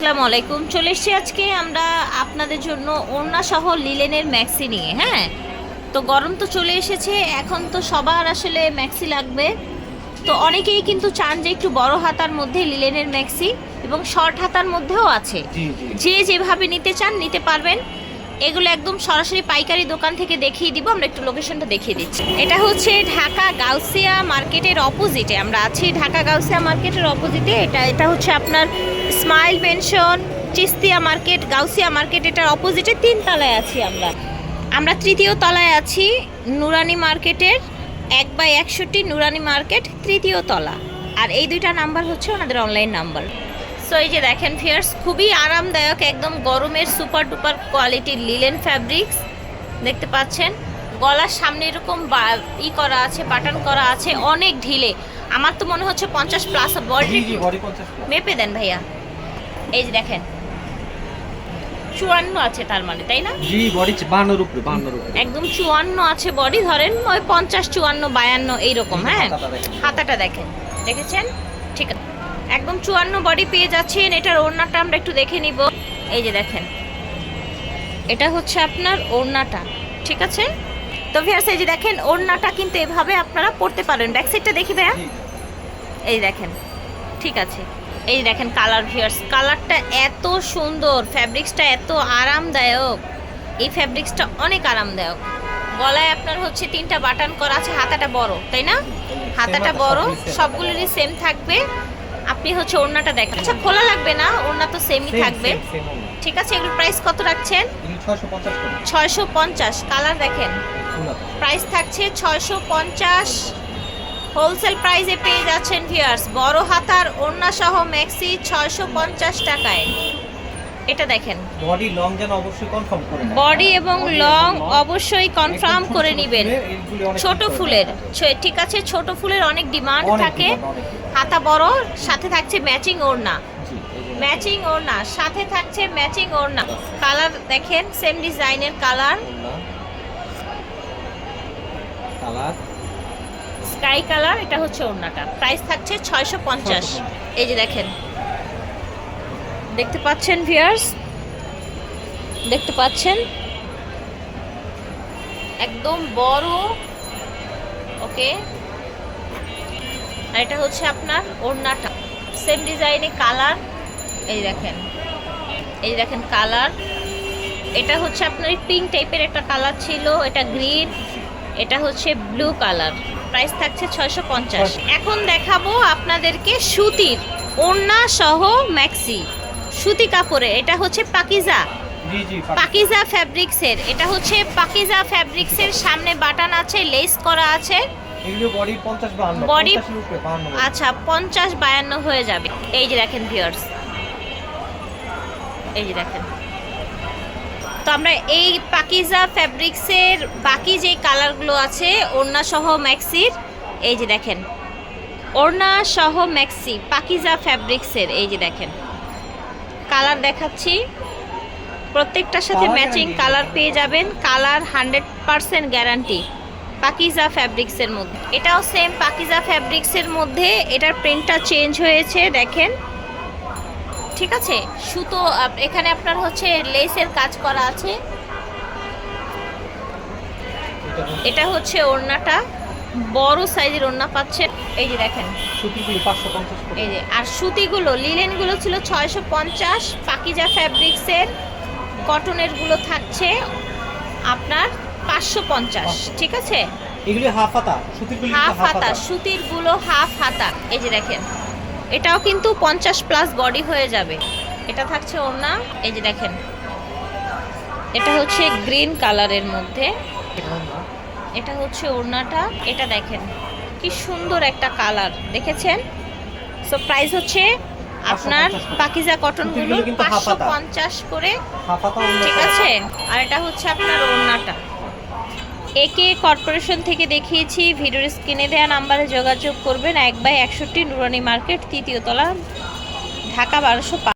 আসসালামু আলাইকুম। চলে এসেছি আজকে আমরা আপনাদের জন্য ওড়না সহ লিলেনের ম্যাক্সি নিয়ে হ্যাঁ? তো গরম তো চলে এসেছে এখন তো সবার আসলে ম্যাক্সি লাগবে। তো অনেকেই কিন্তু চান যে একটু বড় হাতার মধ্যে লিলেনের ম্যাক্সি এবং শর্ট হাতার মধ্যেও আছে। যে যেভাবে নিতে চান নিতে পারবেন। এগুলো একদম সরাসরি পাইকারি দোকান থেকে দেখিয়ে দিব, আমরা একটু লোকেশনটা দেখিয়ে দিচ্ছি। এটা হচ্ছে ঢাকা গাউসিয়া মার্কেটের অপোজিটে আমরা আছি ঢাকা গাউসিয়া মার্কেটের অপোজিটে এটা এটা হচ্ছে আপনার smile pension Chishtia market, Gausia market, এটার অপোজিটে তিন তলায় আছি আমরা। আমরা তৃতীয় তলায় আছি নুরানি মার্কেটের, এক বাই একষট্টি নুরানি মার্কেট তৃতীয় তলা। আর এই দুইটা নাম্বার হচ্ছে ওনাদের অনলাইন নাম্বার সো এই যে দেখেন ফিয়ার্স খুবই আরামদায়ক একদম গরমের সুপার ডুপার কোয়ালিটির লিলেন ফ্যাব্রিক্স দেখতে পাচ্ছেন। গলার সামনে এরকম ই করা আছে বাটন করা আছে অনেক ঢিলে। আমার তো মনে হচ্ছে পঞ্চাশ প্লাস বডি। মেপে দেন ভাইয়া। এই যে দেখেন। চুয়ান্ন আছে তার মানে তাই না? জি বডি বান্নর উপরে বান্নর উপরে একদম চুয়ান্ন আছে বডি ধরেন ওই পঞ্চাশ চুয়ান্ন বায়ান্ন এইরকম হ্যাঁ? হাতাটা দেখেন। দেখেছেন? ঠিক আছে। একদম চুয়ান্ন বডি পেয়ে যাচ্ছেন। এটার ওড়নাটা আমরা একটু দেখে নিব। এই যে দেখেন। এটা হচ্ছে আপনার ওড়নাটা ঠিক আছে? তো ভিয়ার্স এই যে দেখেন ওড়নাটা কিন্তু এভাবে আপনারা পড়তে পারেন। ব্যাক সাইডটা দেখি ভাইয়া। এই দেখেন ঠিক আছে। এই যে দেখেন কালার ভিয়ার্স কালারটা এত সুন্দর ফ্যাব্রিক্সটা এত আরামদায়ক। এই ফ্যাব্রিক্সটা অনেক আরামদায়ক। গলায় আপনার হচ্ছে তিনটা বাটন করা আছে হাতাটা বড় তাই না? হাতাটা বড় সবগুলোরই সেম থাকবে। আপনি হচ্ছে ওড়নাটা দেখেন। আচ্ছা খোলা লাগবে না? ওড়না তো সেমই থাকবে। ঠিক আছে এগুলোর প্রাইস কত রাখছেন? এগুলো 650 করে। ছয়শো পঞ্চাশ। কালার দেখেন। প্রাইস থাকছে ছয়শো পঞ্চাশ। হোলসেল প্রাইসে পেয়ে যাচ্ছেন ভিউয়ার্স বড় হাতার ওড়না সহ ম্যাক্সি ছয়শো পঞ্চাশ টাকায়। এটা দেখেন। বডি লং যেন অবশ্যই কনফার্ম করে বডি এবং লং অবশ্যই কনফার্ম করে নেবেন। ছোট ফুলের। ঠিক আছে ছোট ফুলের অনেক ডিমান্ড থাকে। হাতা বড় সাথে থাকছে ম্যাচিং ওড়না। ম্যাচিং ওড়না সাথে থাকছে ম্যাচিং ওড়না। কালার দেখেন সেম ডিজাইনের কালার কালার স্কাই কালার এটা হচ্ছে ওড়নাটা। প্রাইস থাকছে ছয়শো পঞ্চাশ। এই যে দেখেন। দেখতে পাচ্ছেন ভিয়ার্স দেখতে পাচ্ছেন? একদম বড়। ওকে। আর এটা হচ্ছে আপনার ওড়নাটা। সেম ডিজাইনে কালার এই দেখেন। এই দেখেন কালার এটা হচ্ছে আপনার পিঙ্ক টাইপের একটা কালার ছিল। এটা গ্রিন এটা হচ্ছে ব্লু কালার প্রাইস থাকছে ছয়শো পঞ্চাশ। এখন দেখাবো আপনাদেরকে সুতির ওড়না সহ ম্যাক্সি সুতি কাপড়ে এটা হচ্ছে পাকিজা। পাকিজা। ফ্যাব্রিক্সের এটা হচ্ছে পাকিজা ফ্যাব্রিক্সের সামনে বাটন আছে লেস করা আছে। বডি 50 52 Body- 50 এর উপরে 52 আচ্ছা পঞ্চাশ বায়ান্ন হয়ে যাবে। এই যে দেখেন ভিউয়ার্স এই যে দেখেন। তো আমরা এই পাকিজা ফ্যাব্রিক্সের বাকি যে কালারগুলো আছে ওড়না সহ ম্যাক্সির এই যে দেখেন। ওড়না সহ ম্যাক্সি পাকিজা ফ্যাব্রিক্সের এই যে দেখেন। কালার দেখাচ্ছি। প্রত্যেকটার সাথে ম্যাচিং কালার পেয়ে যাবেন। Colour hundred percent guarantee Pakiza ফ্যাব্রিক্সের মধ্যে। এটাও সেম পাকিজা ফ্যাব্রিক্সের মধ্যে। এটার প্রিন্টটা চেঞ্জ হয়েছে দেখেন। ঠিক আছে? সুতো এখানে আপনার হচ্ছে লেসের কাজ করা আছে। এটা হচ্ছে ওড়নাটা। বড় সাইজের ওড়না পাচ্ছেন এই যে দেখেন। সুতিগুলি 550 করে। এই যে আর সুতিগুলো লিলেনগুলো ছিল ছয়শো পঞ্চাশ। পাকিজা ফ্যাব্রিক্সের কটনেরগুলো থাকছে আপনার পাঁচশো পঞ্চাশ ঠিক আছে? এগুলি হাফ হাতা হাফ হাতা সুতিরগুলো হাফ হাতা। এই যে দেখেন এটাও কিন্তু পঞ্চাশ প্লাস বডি হয়ে যাবে। এটা থাকছে ওড়না এই যে দেখেন। এটা হচ্ছে গ্রিন কালারের মধ্যে। এটা হচ্ছে ওড়নাটা এটা দেখেন কি সুন্দর একটা কালার দেখেছেন? সো প্রাইস হচ্ছে আপনার 550 করে। পাকিজা কটনগুলো পাঁচশো পঞ্চাশ করে। ঠিক আছে? আর এটা হচ্ছে আপনার ওড়নাটা। একে কর্পোরেশন থেকে দেখিয়েছি ভিডিওর স্ক্রিনে দেওয়া নাম্বারে যোগাযোগ করবেন এক বাই একষট্টি নুরানি মার্কেট তৃতীয় তলা ঢাকা বারোশো